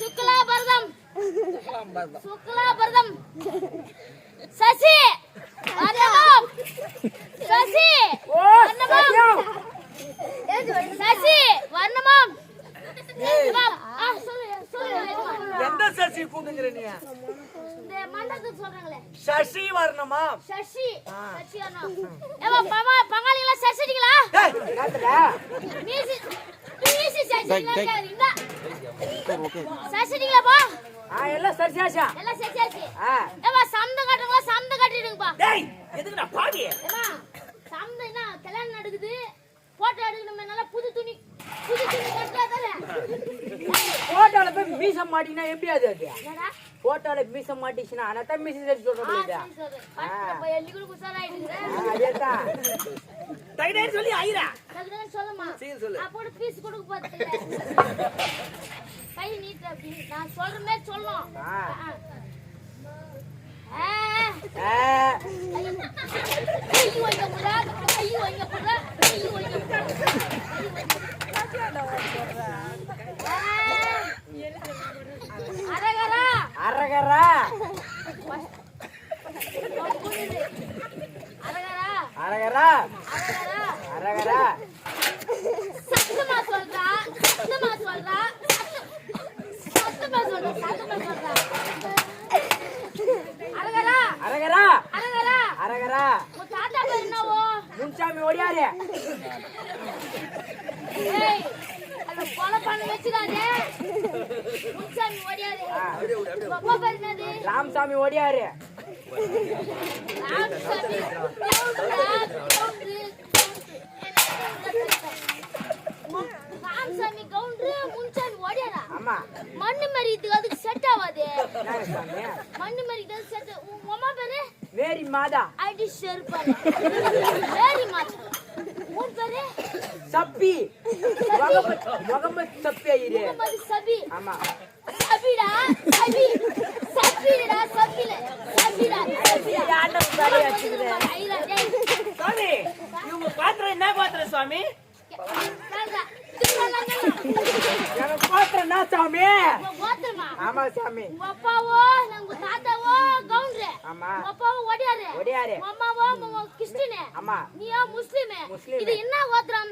சுக்லாபரதம் சுக்லாபரதம் சசி! வர்ணமாம் சசி! வர்ணமாம் சசி! எஜமா. எந்த சசி கூட்டுங்கிற நீ? இந்த மண்டபத்துக்கு சொல்றாங்களே. சசி வரணுமா? சசி. சசி வர்ணம். ஏமா பமா பங்காளிகளா சசிடிங்களா ஏய், சசிடிங்களாப்பா ஆ, எல்லாம் சரிசாச்சா எல்லாம் சசியாச்சு ஆ. ஏமா சந்தம் கட்டுங்களா சந்தம் கட்டிடுங்கப்பா. டேய் எதுக்குடா பாவி ஏமா சந்தம் என்ன கல்யாணம் நடக்குது போட்டோ எடுக்கணுமே நல்லா புது துணி புது துணி கட்டாதானே போட்டோல போய் மீசம் மாட்டினா எப்படி அது அது? என்னடா? போட்டோல மீசம் மாட்டிச்சுன்னா அதான் மீசம் சரி சொல்ற முடியுது சொல்லி ஐரா சொல்லுமா சீக்கிரம் சொல்லு. அப்போட பீஸ் கொடுக்க பார்த்துல கை நீட்டு அப்படி நான் சொல்ற மாதிரி சொல்லணும் ஆ. ஆ. ஆ. ஆ, கை வைக்க போறா கை வைக்க போறா கை வைக்க போறா அரகரா அரகரா அரகரா அரகரா சத்தமா சொல்றா சத்தமா சொல்றா. சத்தமா சொல்றா சத்தமா சொல்றா. அரகரா அரகரா அரகரா அரகரா உன் தாத்தா பேர் என்னவோ? முன்சாமி ஓடியாரு. ஏய் அந்த கொலை பண்ண வச்சுக்காதே முன்சாமி ஓடியாரு உங்க அப்பா பேர் என்னது ராமசாமி ஓடியாரு. ராமசாமி கவுண்டரா முன்சாமி ஓடியாரா? ஆமா. மண்ணு மரிக்கிறதுக்கு அதுக்கு செட் ஆகாது மண்ணு மரிக்கிறது செட் உன் அம்மா பேரு? மேரி மாதா. அடி செருப்பாரு வேரி மாத்தா உன் பேரு? சப்பி. முகமது முகமது சப்பி ஐயரு. முகமது சபி. ஆமா. சாமி ஆமா சாமி உங்க அப்பாவோ உங்க தாத்தாவோ கவுண்டரு. ஆமா. உங்க அப்பாவோ ஒடியாரு. ஒடியாரு. அம்மாவோ உங்க கிறிஸ்டினு. ஆமா. நீயா முஸ்லிம். இது என்ன கோத்திரம்?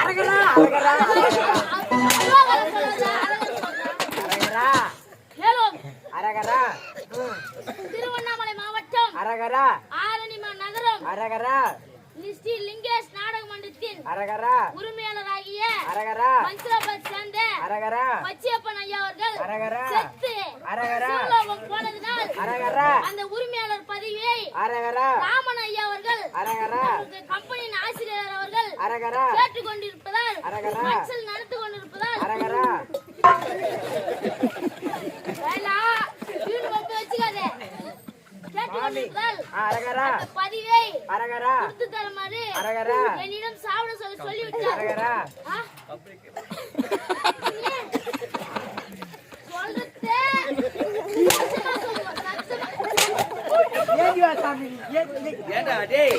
அரகரா அரகரா. அரகரா ஹலோ. அரகரா திருவண்ணாமலை மாவட்டம் அரகரா ஆரணிமா நகரம். அரகரா ஸ்ரீ லிங்கேஷ் நாடக மன்றத்தின் அரகரா. உரிமையாளராகிய அரகரா. மன்சிலாபாத் சேர்ந்த அரகரா. பச்சையப்பன் ஐயா அவர்கள் அரகரா. செத்து அரகரா. போனதினால் அரகரா. அந்த உரிமையாளர் பதவியை அரகரா. ராமன் ஐயா அவர்கள் அரகரா. கம்பெனியின் ஆசிரியர் அவர்கள் அரகரா. கேட்டுக் கொண்டிருப்பதால் அரகரா. மச்சல் நடந்து கொண்டிருப்பதால் அரகரா வேலா வீடு மட்டும் வச்சுக்காதே கொண்டிருப்பதால் அரகரா. பதிவை அரகரா. கொடுத்து தருமாறு அரகரா. என்னிடம் சாப்பிட சொல்லி அரகரா? ஏன்? சாமி? டேய்?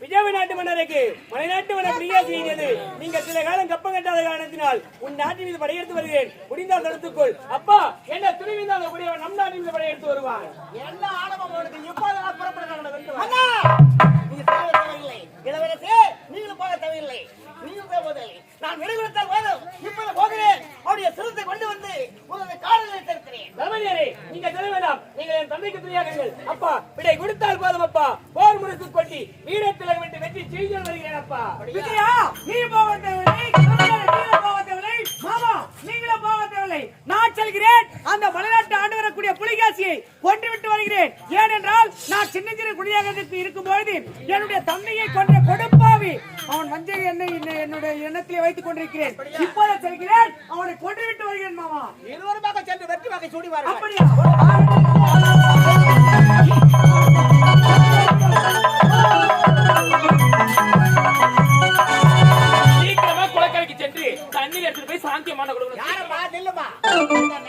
விஜய நாட்டு மன்னருக்கு மலைநாட்டு மன்னர் பிரியா செய்தது. நீங்க சில காலம் கப்பம் கட்டாத காரணத்தினால் உன் நாட்டின் மீது படையெடுத்து வருகிறேன். முடிந்தால் தடுத்துக்கொள். அப்பா என்ன துணிவிந்தால் கூடியவன் நம் நாட்டின் மீது படையெடுத்து வருவான். என்ன ஆணவம் நீங்க தேவை தேவையில்லை. இளவரசே நீங்களும் போக தேவையில்லை. நீங்களும் தேவையில்லை நான் விடுவித்தால் போதும். இப்போது போகிறேன். அவருடைய சிறுத்தை கொண்டு வந்து உங்களது காலில் தளபதியாரே நீங்க சொல்ல வேண்டாம். நீங்கள் என் தந்தைக்கு துணியாகுங்கள் அப்பா விடை கொடுத்தால் போதும் அப்பா. போர் முழுக்கு கொட்டி வீரத்தில் விட்டு வெற்றி செய்து வருகிறேன் அப்பா. விஜயா நீ போக தேவையில்லை போக மாமா நீங்களும் போக தேவையில்லை நான் செல்கிறேன் அந்த மலைநாட்டு ஆண்டு வரக்கூடிய புலிகாசியை கொன்று விட்டு வருகிறேன். ஏனென்றால் நான் சின்ன சின்ன குடியாகத்துக்கு இருக்கும் பொழுது என்னுடைய தந்தையை கொன்ற கொடுப்பாவி. அவன் எண்ணெய் என்னை என்னுடைய எண்ணத்திலே வைத்துக் கொண்டிருக்கிறேன். இப்போது செல்கிறேன் அவனை கொன்று விட்டு வருகிறேன் மாமா. இருவருமாக வாக்கை சூடிவார்கள் சீக்கிரமா குளக்கரைக்கு சென்று தண்ணீர் எடுத்துட்டு போய் சாந்தியமான கொடுக்கணும். யாரப்பா நில்லுமா.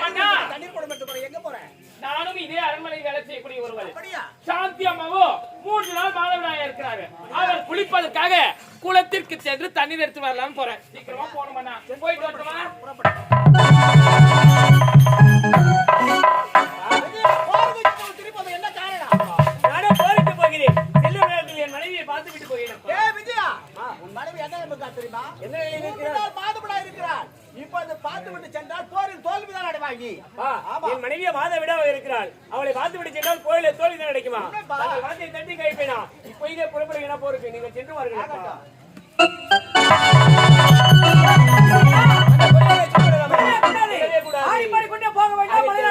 அண்ணா. தண்ணீர் எங்க போறேன் நானும் இதே அரண்மனை வேலை செய்யக்கூடிய ஒருவர். சாந்தி அம்மாவோ மூன்று நாள் மாதவிடாயா இருக்கிறாரு. அவர் குளிப்பதற்காக குளத்திற்கு சென்று தண்ணீர் எடுத்து வரலாம்னு போறேன். சீக்கிரமா போகணுமா போயிட்டு வரட்டுமா? என் மனைவியை பார்த்து விட்டு உன் மனைவி என்ன தெரியுமா பார்த்து விட்டு சென்றால் தோல்விதான் என் மனைவியை விடாம இருக்கிறாள் அவளை பார்த்து விட்டு சென்றால் கோயில தோல்வி தான் கிடைக்குமா வார்த்தையை தட்டி கைப்பேனா இப்போ இதே புறப்படுகிறா போருக்கு நீங்க சென்று வாருங்கள்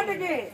again.